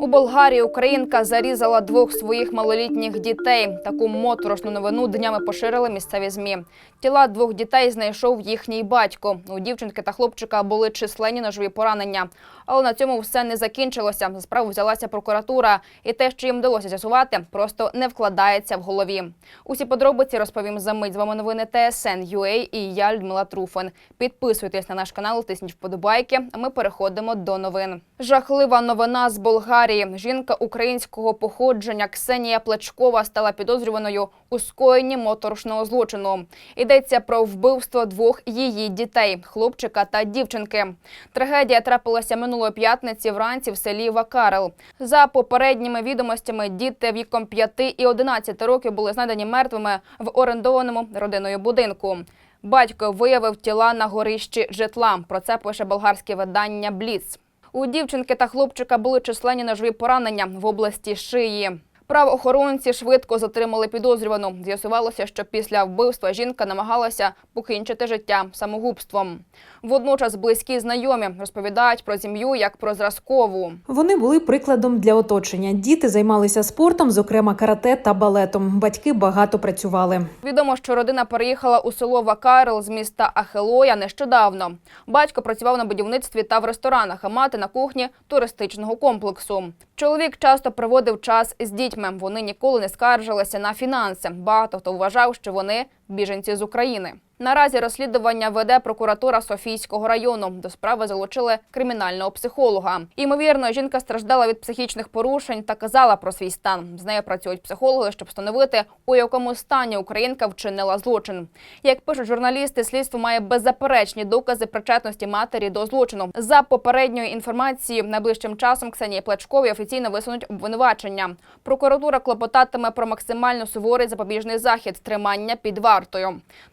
У Болгарії українка зарізала двох своїх малолітніх дітей. Таку моторошну новину днями поширили місцеві змі. Тіла двох дітей знайшов їхній батько. У дівчинки та хлопчика були численні ножові поранення. Але на цьому все не закінчилося. За справу взялася прокуратура, і те, що їм вдалося з'ясувати, просто не вкладається в голові. Усі подробиці розповім за мить. З вами новини ТСН UA і я Людмила Труфан. Підписуйтесь на наш канал, тисніть вподобайки. А ми переходимо до новин. Жахлива новина з Болгарії. Жінка українського походження Ксенія Плечкова стала підозрюваною у скоєнні моторошного злочину. Йдеться про вбивство двох її дітей хлопчика та дівчинки. Трагедія трапилася минулої п'ятниці вранці в селі Вакарел. За попередніми відомостями, діти віком 5 і 11 років були знайдені мертвими в орендованому родиною будинку. Батько виявив тіла на горищі житла. Про це пише болгарське видання Бліц. У дівчинки та хлопчика були численні ножові поранення в області шиї. Правоохоронці швидко затримали підозрювану. З'ясувалося, що після вбивства жінка намагалася покінчити життя самогубством. Водночас близькі знайомі розповідають про сім'ю як про зразкову. Вони були прикладом для оточення. Діти займалися спортом, зокрема карате та балетом. Батьки багато працювали. Відомо, що родина переїхала у село Вакарел з міста Ахелоя нещодавно. Батько працював на будівництві та в ресторанах, а мати на кухні туристичного комплексу. Чоловік часто проводив час з дітьми. Вони ніколи не скаржилися на фінанси. Багато хто вважав, що вони біженці з України. Наразі розслідування веде прокуратура Софійського району. До справи залучили кримінального психолога. Імовірно, жінка страждала від психічних порушень та казала про свій стан. З нею працюють психологи, щоб встановити, у якому стані українка вчинила злочин. Як пишуть журналісти, слідство має беззаперечні докази причетності матері до злочину. За попередньою інформацією, найближчим часом Ксенії Плечковій офіційно висунуть обвинувачення. Прокуратура клопотатиме про максимально суворий запобіжний захід тримання під вартою.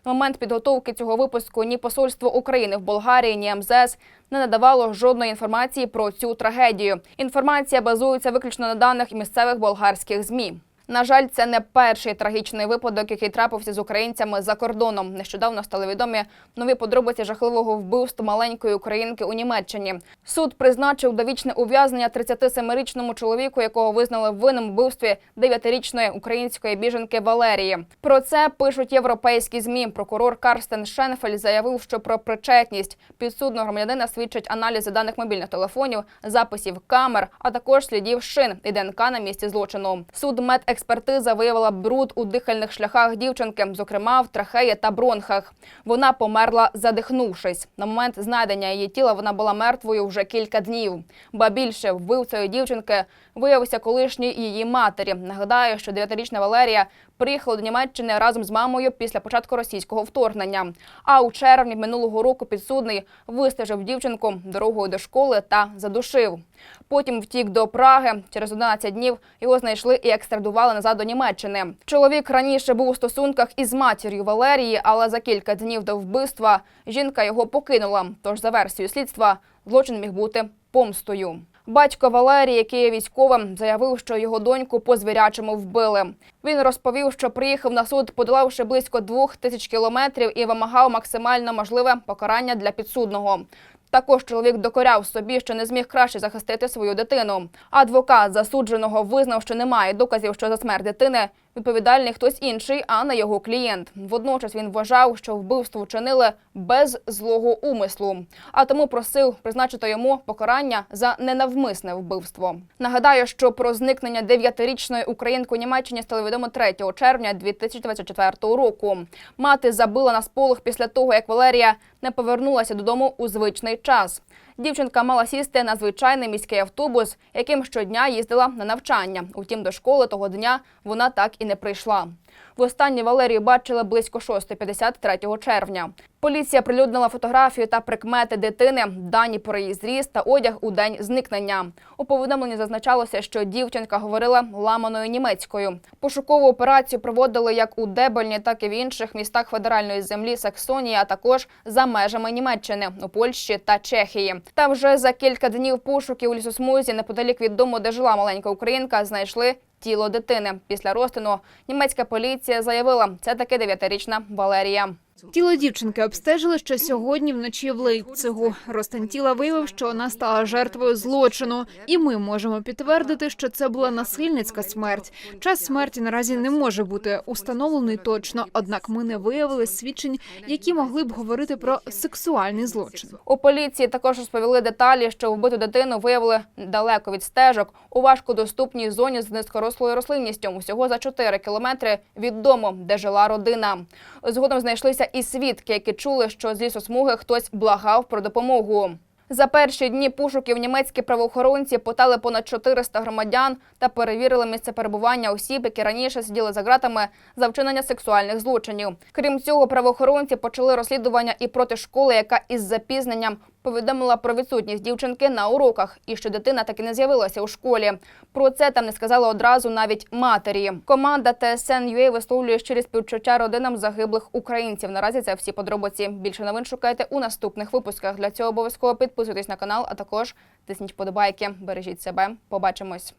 На момент підготовки цього випуску ні посольство України в Болгарії, ні МЗС не надавало жодної інформації про цю трагедію. Інформація базується виключно на даних місцевих болгарських змі. На жаль, це не перший трагічний випадок, який трапився з українцями за кордоном. Нещодавно стали відомі нові подробиці жахливого вбивства маленької українки у Німеччині. Суд призначив довічне ув'язнення 37-річному чоловіку, якого визнали винним вбивстві 9-річної української біженки Валерії. Про це пишуть європейські змі. Прокурор Карстен Шенфель заявив, що про причетність підсудного громадянина свідчать аналізи даних мобільних телефонів, записів камер, а також слідів шин і ДНК на місці злочину. Суд медекспертиза виявила бруд у дихальних шляхах дівчинки, зокрема в трахеї та бронхах. Вона померла, задихнувшись. На момент знайдення її тіла вона була мертвою вже кілька днів. Ба більше вбивцею дівчинки виявився колишній її матері. Нагадаю, що 9-річна Валерія приїхала до Німеччини разом з мамою після початку російського вторгнення. А у червні минулого року підсудний вистежив дівчинку дорогою до школи та задушив. Потім втік до Праги. Через 11 днів його знайшли і екстрадували назад до Німеччини. Чоловік раніше був у стосунках із матір'ю Валерії, але за кілька днів до вбивства жінка його покинула. Тож, за версією слідства, злочин міг бути помстою. Батько Валерії, який є військовим, заявив, що його доньку по звірячому вбили. Він розповів, що приїхав на суд, подолавши близько двох тисяч кілометрів і вимагав максимально можливе покарання для підсудного. Також чоловік докоряв собі, що не зміг краще захистити свою дитину. Адвокат засудженого визнав, що немає доказів, що за смерть дитини відповідальний хтось інший, а не його клієнт. Водночас він вважав, що вбивство вчинили без злого умислу, а тому просив призначити йому покарання за ненавмисне вбивство. Нагадаю, що про зникнення дев'ятирічної українки у Німеччині стало відомо 3 червня 2024 року. Мати забила на сполох після того, як Валерія не повернулася додому у звичний час. Дівчинка мала сісти на звичайний міський автобус, яким щодня їздила на навчання. Утім, до школи того дня вона так і не прийшла. Востаннє Валерію бачили близько 6.53 червня. Поліція прилюднила фотографію та прикмети дитини, дані про її зріст та одяг у день зникнення. У повідомленні зазначалося, що дівчинка говорила ламаною німецькою. Пошукову операцію проводили як у Дебельні, так і в інших містах федеральної землі Саксонії, а також за межами Німеччини у Польщі та Чехії. Та вже за кілька днів пошуків у лісосмузі неподалік від дому, де жила маленька українка, знайшли тіло дитини. Після розтину німецька поліція заявила, це таки дев'ятирічна Валерія. Тіло дівчинки обстежили ще сьогодні вночі в Лейпцигу. Розтин тіла виявив, що вона стала жертвою злочину, і ми можемо підтвердити, що це була насильницька смерть. Час смерті наразі не може бути установлений точно, однак ми не виявили свідчень, які могли б говорити про сексуальний злочин. У поліції також розповіли деталі, що вбиту дитину виявили далеко від стежок у важкодоступній зоні з низькорослою рослинністю, усього за 4 кілометри від дому, де жила родина. Згодом знайшлися і свідки, які чули, що з лісосмуги хтось благав про допомогу. За перші дні пошуків німецькі правоохоронці потали понад 400 громадян та перевірили місце перебування осіб, які раніше сиділи за ґратами за вчинення сексуальних злочинів. Крім цього, правоохоронці почали розслідування і проти школи, яка із запізненням повідомила про відсутність дівчинки на уроках і що дитина таки не з'явилася у школі. Про це там не сказала одразу навіть матері. Команда ТСН.UA висловлює щирі співчуття родинам загиблих українців. Наразі це всі подробиці. Більше новин шукайте у наступних випусках. Для цього обов'язково підписуйтесь на канал, а також тисніть подобайки. Бережіть себе. Побачимось.